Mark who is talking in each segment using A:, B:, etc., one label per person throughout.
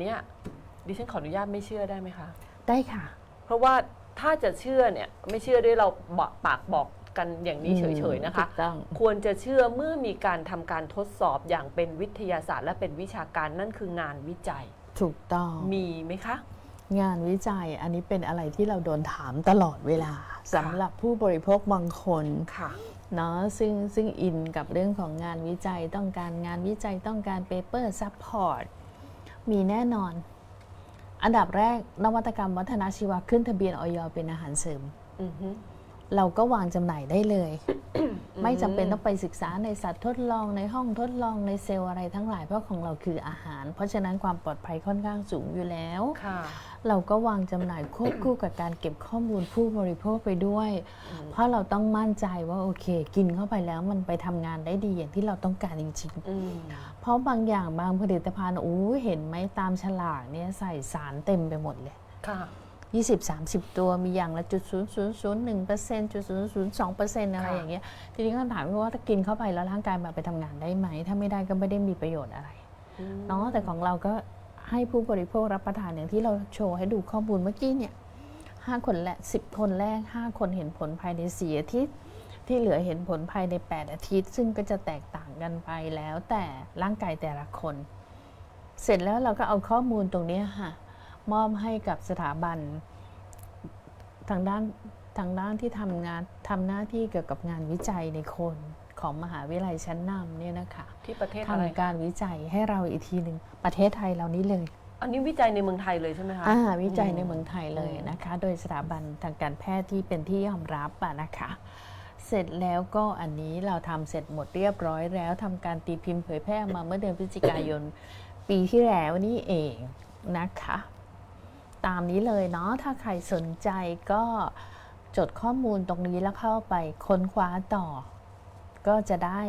A: เนี้ยดิฉันขออนุญาตไม่เชื่อได้ไหมคะ
B: ได้ค่ะ
A: เพราะว่าถ้าจะเชื่อเนี่ยไม่เชื่อด้วยเราบอกปากบอกกันอย่างนี้
B: อืม
A: เฉยๆนะคะ
B: ถูกต้อง
A: ควรจะเชื่อเมื่อมีการทำการทดสอบอย่างเป็นวิทยาศาสตร์ และเป็นวิชาการนั่นคืองานวิจัย
B: ถูกต้อง
A: มีไหมคะ
B: งานวิจัยอันนี้เป็นอะไรที่เราโดนถามตลอดเวลาสำหรับผู้บริโภคบางคน
A: ค่ะ
B: เนาะซึ่งซึ่งอินกับเรื่องของงานวิจัยต้องการงานวิจัยต้องการเป มีแน่นอน อันดับแรกนวัตกรรมวัฒนชีวะขึ้นทะเบียนออยเป็นอาหารเสริม เราก็วางจำหน่ายได้เลย ไม่จำเป็นต้องไปศึกษาในสัตว์ทดลองในห้องทดลองในเซลล์อะไรทั้งหลายเพราะของเราคืออาหาร เพราะฉะนั้นความปลอดภัยค่อนข้างสูงอยู่แล้ว
A: ค่ะ
B: เราก็วางจำหน่ายควบคู่กับการเก็บข้อมูลผู้บริโภคไปด้วย เพราะเราต้องมั่นใจว่าโอเค กินเข้าไปแล้วมันไปทำงานได้ดีอย่างที่เราต้องการจริง
A: อืม
B: ๆเพราะบางอย่างบางผลิตภัณฑ์อู้เห็นไหมตามฉลากเนี่ยใส่สารเต็มไปหมดเลย
A: ค่ะ
B: 20-30 ตัวมีอย่างละจุดศูนย์ศูนย์ศูนย์หนึ่งเปอร์เซ็นต์จุดศูนย์ศูนย์สองเปอร์เซ็นต์อะไรอย่างเงี้ยทีนี้ก็ถามว่าถ้ากินเข้าไปแล้วร่างกายมาไปทำงานได้ไหม ถ้าไม่ได้ก็ไม่ได้มีประโยชน์อะไรเนาะแต่ของเราก็ให้ผู้บริโภครับประทานอย่างที่เราโชว์ให้ดูข้อมูลเมื่อกี้เนี่ยห้าคนและสิบคนแรกห้าคนเห็นผลภายในสี่อาทิตย์ ที่เหลือเห็นผลภายใน 8 อาทิตย์ ซึ่งก็จะแตกต่างกันไปแล้วแต่ร่างกายแต่ละคน เสร็จแล้วเราก็เอาข้อมูลตรงนี้ค่ะ มอบให้กับสถาบัน ทางด้านทางด้านที่ทำงานทำหน้าที่เกี่ยวกับงานวิจัยในคนของมหาวิทยาลัยชั้นนำเนี่ยนะคะ
A: ที่ประเทศอะไร
B: ทำการวิจัยให้เราอีกทีหนึ่งประเทศไทยเรานี้เลย
A: อันนี้วิจัยในเมืองไทยเลยใช่ไหมคะ
B: อ่าวิจัยในเมืองไทยเลย
A: อืม
B: นะคะ โดยสถาบันทางการแพทย์ที่เป็นที่ยอมรับอะนะคะ เสร็จแล้วก็อันนี้เราทำเสร็จหมดเรียบร้อยแล้วทำการตีพิมพ์เผยแพร่ออกมาเมื่อเดือนพฤศจิกายนปีที่แล้วนี่เองนะคะ ตามนี้เลยเนาะถ้าใครสนใจก็จดข้อมูลตรงนี้แล้วเข้าไปค้นคว้าต่อ ก็จะได้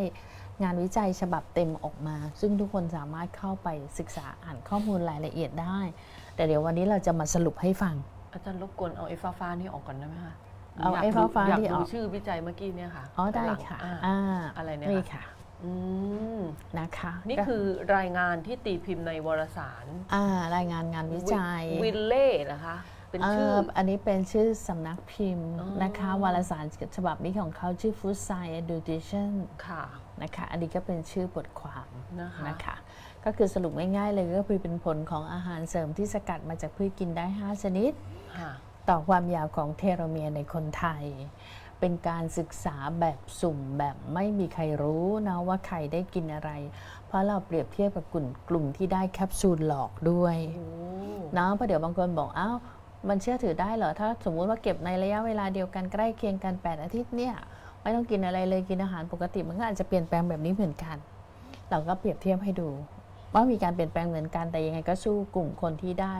B: งานวิจัยฉบับเต็มออกมา ซึ่งทุกคนสามารถเข้าไปศึกษาอ่านข้อมูลรายละเอียดได้ แต่เดี๋ยววันนี้เราจะมาสรุปให้ฟัง
A: อาจารย์รบกวนเอาไอ้ฟ้าฟ้าๆนี่ออกก่อนได้ไหมคะ
B: เอา
A: ยก
B: ไอ้ฟ้าฟ้า
A: อยาก
B: ที่อ
A: ดู
B: อก
A: ชื่อวิจัยเมื่อกี้เนี่ยค่ะ
B: อ๋อได้
A: หลัง
B: ค่ะ
A: อ่า
B: อ่า
A: อะไรเนี่ย
B: นี่
A: ค่ะ
B: ค่ะ
A: อืม
B: นะคะ
A: นี่
B: ก็
A: คือรายงานที่ตีพิมพ์ในวารสาร
B: อ่ารายงานงานวิจัย
A: วิลเล่นะคะ เป็นชื่อ
B: เอันนี้เป็นชื่อสำนักพิมพ์
A: อ๋อ
B: นะคะ วารสารฉบับนี้ของเขาชื่อ Food Science Education
A: ค่ะ
B: นะคะ อันนี้ก็เป็นชื่อบทความ
A: นะคะ
B: นะคะก็คือสรุปง่ายๆเลยก็คือเป็นผลของอาหารเสริมที่สกัดมาจากพืชกินได้ 5 ชนิด
A: ค่ะ
B: ต่อความยาวของเทโลเมียร์ในคนไทย เป็นการศึกษาแบบสุ่มแบบไม่มีใครรู้นะว่าใครได้กินอะไร เพราะเราเปรียบเทียบกับกลุ่มกลุ่มที่ได้แคปซูลหลอกด้วย
A: โอ้
B: นะเพราะเดี๋ยวบางคนบอกอ้าวมันเชื่อถือได้เหรอ ถ้าสมมุติว่าเก็บในระยะเวลาเดียวกันใกล้เคียงกัน 8 อาทิตย์เนี่ยไม่ต้องกินอะไรเลยกินอาหารปกติมันก็อาจจะเปลี่ยนแปลงแบบนี้เหมือนกัน เราก็เปรียบเทียบให้ดู ว่ามีการเปลี่ยนแปลงเหมือนกันแต่ยังไงก็สู้กลุ่มคนที่ได้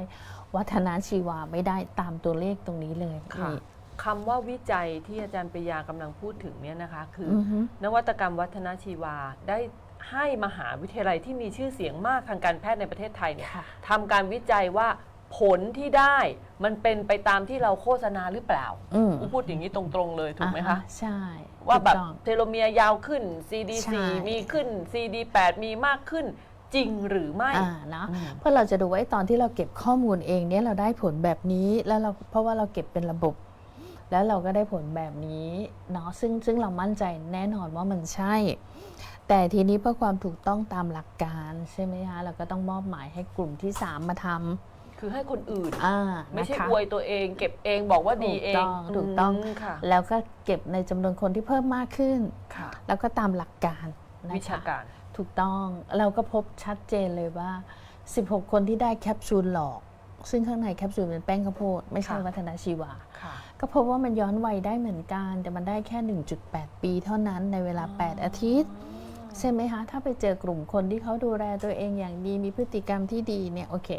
B: วัฒนาชีวาไม่ได้ตามตัวเลขตรงนี้เลย
A: ค่ะ
B: นี่
A: คำว่าวิจัยที่อาจารย์ปริยากำลังพูดถึงเนี่ยนะคะ คืออ
B: อือฮึ
A: นวัตกรรมวัฒนชีวาได้ให้มหาวิทยาลัยที่มีชื่อเสียงมากทางการแพทย์ในประเทศไทยเนี่ย
B: ค่ะ
A: ทำการวิจัยว่าผลที่ได้มันเป็นไปตามที่เราโฆษณาหรือเปล่า
B: อืม
A: พูดอย่างนี้ตรงๆเลยถูกไหม
B: อ่า
A: คะ
B: ฮใช่
A: ว่าแบบ
B: ถูกต้อง
A: เทโลเมียร์ยาวขึ้น CD4
B: ใช่
A: มีขึ้น CD8 มีมากขึ้นจริงหรือไม่
B: อ่านะ
A: อืม
B: เพราะเราจะดูว่าไอ้ตอนที่เราเก็บข้อมูลเองเนี่ยเราได้ผลแบบนี้แล้วเราเพราะว่าเราเก็บเป็นระบบ แล้วเราก็ได้ผลแบบนี้เนาะซึ่งซึ่งเรามั่นใจแน่นอนว่ามันใช่ แต่ทีนี้เพื่อความถูกต้องตามหลักการใช่ไหมคะเราก็ต้องมอบหมายให้กลุ่มที่ 3 มาท
A: คือให้คนอื่นำ
B: อ่า
A: ไม่ใช่
B: นะคะ
A: อวยตัวเอง เก็บเองบอกว่าดีเอง
B: ถูกต้องถูกต้อง
A: มค่ะ
B: แล้วก็เก็บในจำนวนคนที่เพิ่มมากขึ้น
A: ค่ะ
B: แล้วก็ตามหลักการนะคะ
A: วิชาการ
B: ถูกต้องเราก็พบชัดเจนเลยว่า 16 คนที่ได้แคปซูลหลอก ซึ่งข้างในแคปซูลเป็นแป้งข้าวโพด ไม่ใช่
A: ค่ะ
B: วัฒนาชีวา
A: ค่ะ
B: ก็พบว่ามันย้อนวัยได้เหมือนกัน แต่มันได้แค่ 1.8 ปีเท่านั้นในเวลา 8 อาทิตย์ ใช่ไหมคะ ถ้าไปเจอกลุ่มคนที่เขาดูแลตัวเองอย่างดีมีพฤติกรรมที่ดีเนี่ยโอเค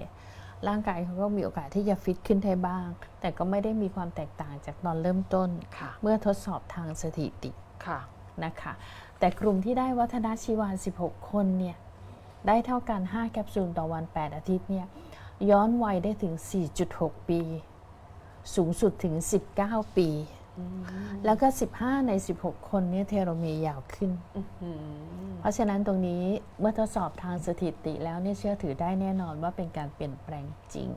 B: ร่างกายเขาก็มีโอกาสที่จะฟิตขึ้นได้บ้าง แต่ก็ไม่ได้มีความแตกต่างจากตอนเริ่มต้น
A: ค่ะ
B: เมื่อทดสอบทางสถิติ
A: ค่ะ
B: นะคะแต่กลุ่มที่ได้วัฒนชีวา16 คนเนี่ยได้เท่ากัน 5 แคปซูลต่อวัน 8 อาทิตย์เนี่ยย้อนวัยได้ถึง 4.6 ปี สูงสุดถึง 19 ปี
A: อืม
B: แล้วก็ 15 ใน 16 คนเนี่ยเทโลเมียร์ยาวขึ้น
A: อืม
B: เพราะฉะนั้นตรงนี้เมื่อทดสอบทางสถิติแล้วเนี่ยเชื่อถือได้แน่นอนว่าเป็นการเปลี่ยนแปลงจริง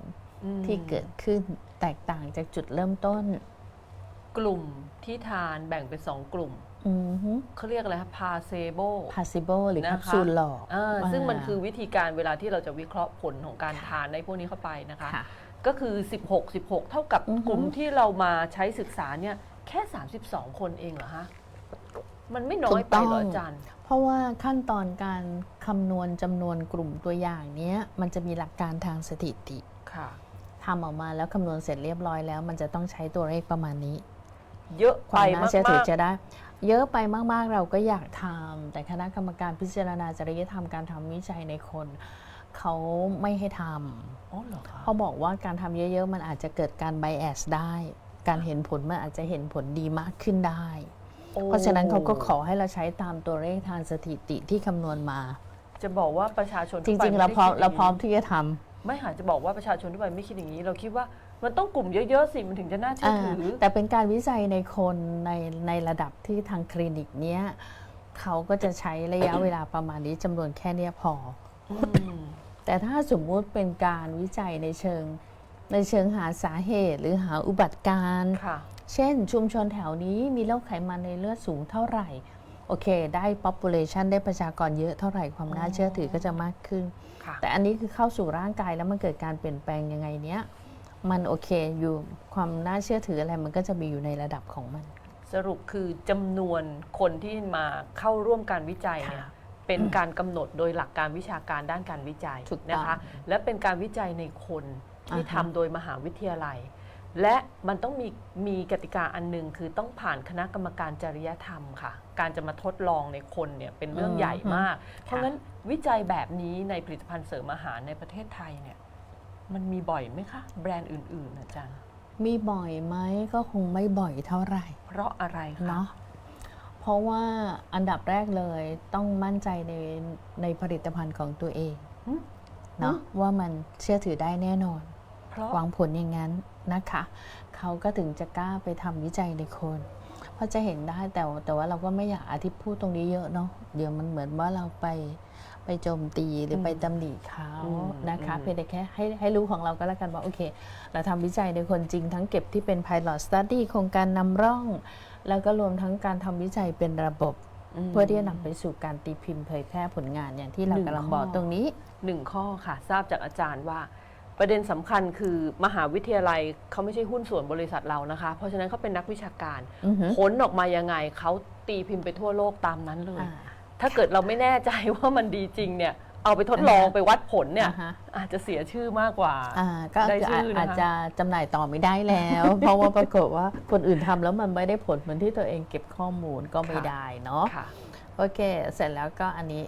A: อืม
B: ที่เกิดขึ้นแตกต่างจากจุดเริ่มต้น
A: กลุ่มที่ทานแบ่งเป็นสองกลุ่ม
B: อือฮึ
A: เขาเรียกอะไรคะพาเซโบ
B: พาซิโบหรือ
A: นะคะ
B: แคปซูลหลอก
A: ซึ่งมัน
B: อ่า
A: คือวิธีการเวลาที่เราจะวิเคราะห์ผลของการทานในพวกนี้เข้าไปนะคะ
B: ค่ะ
A: ก็คือ 16 16 เท่ากับ
B: อือฮึ
A: กลุ่มที่เรามาใช้ศึกษาเนี่ยแค่ 32 คนเองเหรอฮะมันไม่น้อยไปเหรออาจารย์
B: เพราะว่าขั้นตอนการคำนวณจำนวนกลุ่มตัวอย่างเนี้ยมันจะมีหลักการทางสถิติ
A: ค่ะ
B: ทำออกมาแล้วคำนวณเสร็จเรียบร้อยแล้ว มันจะต้องใช้ตัวเลขประมาณนี้
A: เยอะ
B: ค
A: ไป
B: วามน่าเชื่อถือ
A: มาก
B: จะได้ เยอะไปมากๆเราก็อยากทำแต่คณะกรรมการพิจารณาจริยธรรมการทำวิจัยในคน เขาไม่ให้ท
A: ๆอ๋อเหรอำคะ
B: เขาบอกว่าการทำเยอะ ๆ มันอาจจะเกิดการ bias ได้ การเห็นผลมันอาจจะเห็นผลดีมากขึ้นได้
A: โอ้
B: เพราะฉะนั้นเขาก็ขอให้เราใช้ตามตัวเลขทางสถิติที่คำนวณมา
A: จะบอกว่าประชาชน
B: จ
A: ทั่วไป
B: ริง ๆ เรา
A: ไได้
B: พร้อม
A: คิด
B: เราพร้อม
A: ย่งนี้
B: ที่จะทำ
A: ไม่หาจะบอกว่าประชาชนทั่วไปไม่คิดอย่างนี้ เราคิดว่ามันต้องกลุ่มเยอะๆสิมันถึงจะน่าเชื่อถือ
B: แต่เป็นการวิจัยในคนในในระดับที่ทางคลินิกเนี้ยเขาก็จะใช้ระยะเวลาประมาณนี้จำนวนแค่เนี้ยพอ
A: ม
B: แต่ถ้าสมมุติเป็นการวิจัยในเชิง ในเชิงหาสาเหตุ หรือหาอุบัติการณ์
A: ค่ะ
B: เช่นชุมชนแถวนี้มีโรคไขมันในเลือดสูงเท่าไหร่ โอเค ได้ population ได้ประชากรเยอะเท่าไหร่ความน่าเชื่อถือก็จะมากขึ้น
A: ค่ะ
B: แต่อันนี้คือเข้าสู่ร่างกายแล้วมันเกิดการเปลี่ยนแปลงยังไงเนี้ยมันโอเคอยู่ความน่าเชื่อถืออะไรมันก็จะมีอยู่ในระดับของมัน
A: สรุปคือจำนวนคนที่มาเข้าร่วมการวิจัยเนี่ย
B: ค่ะ
A: เป็นการกำหนดโดยหลักการวิชาการด้านการวิจัย
B: ถูกต้อง
A: นะคะ และเป็นการวิจัยในคนที่
B: อ่าฮะ
A: ทำโดยมหาวิทยาลัย และมันต้องมีมีกติกาอันหนึงคือต้องผ่านคณะกรรมการจริยธรรมค่ะ การจะมาทดลองในคนเนี่ยเป็นเรื่องใหญ่มาก เพราะงั้นวิจัยแบบนี้ในผลิตภัณฑ์เสริมอาหารในประเทศไทยเนี่ยมันมีบ่อยไหมคะ แบรนด์อื่นๆอาจารย์
B: มีบ่อยไหมก็คงไม่บ่อยเท่าไหร่
A: เพราะอะไรคะ
B: เนาะ เพราะว่าอันดับแรกเลยต้องมั่นใจในในผลิตภัณฑ์ของตัวเอง
A: หึ
B: เนาะว่ามันเชื่อถือได้แน่นอน
A: เพราะ
B: หวังผลอย่างนั้นนะคะ เขาก็ถึงจะกล้าไปทำวิจัยในคน เพราะจะเห็นได้แต่ว่าแต่ว่าเราก็ไม่อยากอธิพูดตรงนี้เยอะเนาะเดี๋ยวมันเหมือนว่าเราไปไปโจมตีหรือไปตำหนิเขา
A: อืม
B: นะคะ
A: อืม
B: เพียงแต่แค่ให้ให้รู้ของเราก็แล้วกันว่าโอเค เราทำวิจัยในคนจริงทั้งเก็บที่เป็น pilot study โครงการนำร่อง แล้วก็รวมทั้งการทำวิจัยเป็นระบบ
A: ม
B: เพื่อที่จะนำไปสู่การตีพิมพ์เผยแพร่ผลงานอย่างที่เรา
A: หนึ่ง
B: กำลังบอก
A: ข้อ
B: ตรงนี้
A: หนึ่งข้อค่ะ ทราบจากอาจารย์ว่า ประเด็นสำคัญคือมหาวิทยาลัยเขาไม่ใช่หุ้นส่วนบริษัทเรานะคะ เพราะฉะนั้นเขาเป็นนักวิชาการ
B: อือหือ
A: ผลออกมายังไงเขาตีพิมพ์ไปทั่วโลกตามนั้นเลย
B: อ่า
A: ถ้าเกิดเราไม่แน่ใจว่ามันดีจริงเนี่ย เอาไปทดลอง
B: อ่าฮะ
A: ไปวัดผลเนี่ย
B: อ่าฮะ
A: อาจจะเสียชื่อมากกว่า
B: อ่าก็
A: ได้
B: คือ
A: ชื่อนะคะ
B: อาจจะจำหน่ายต่อไม่ได้แล้ว เพราะว่าปรากฏว่าคนอื่นทำแล้วมันไม่ได้ผลเหมือนที่ตัวเองเก็บข้อมูลก็ไม่
A: ค่ะ
B: ได้เนาะ
A: ค่ะ
B: โอเค เสร็จแล้วก็อันนี้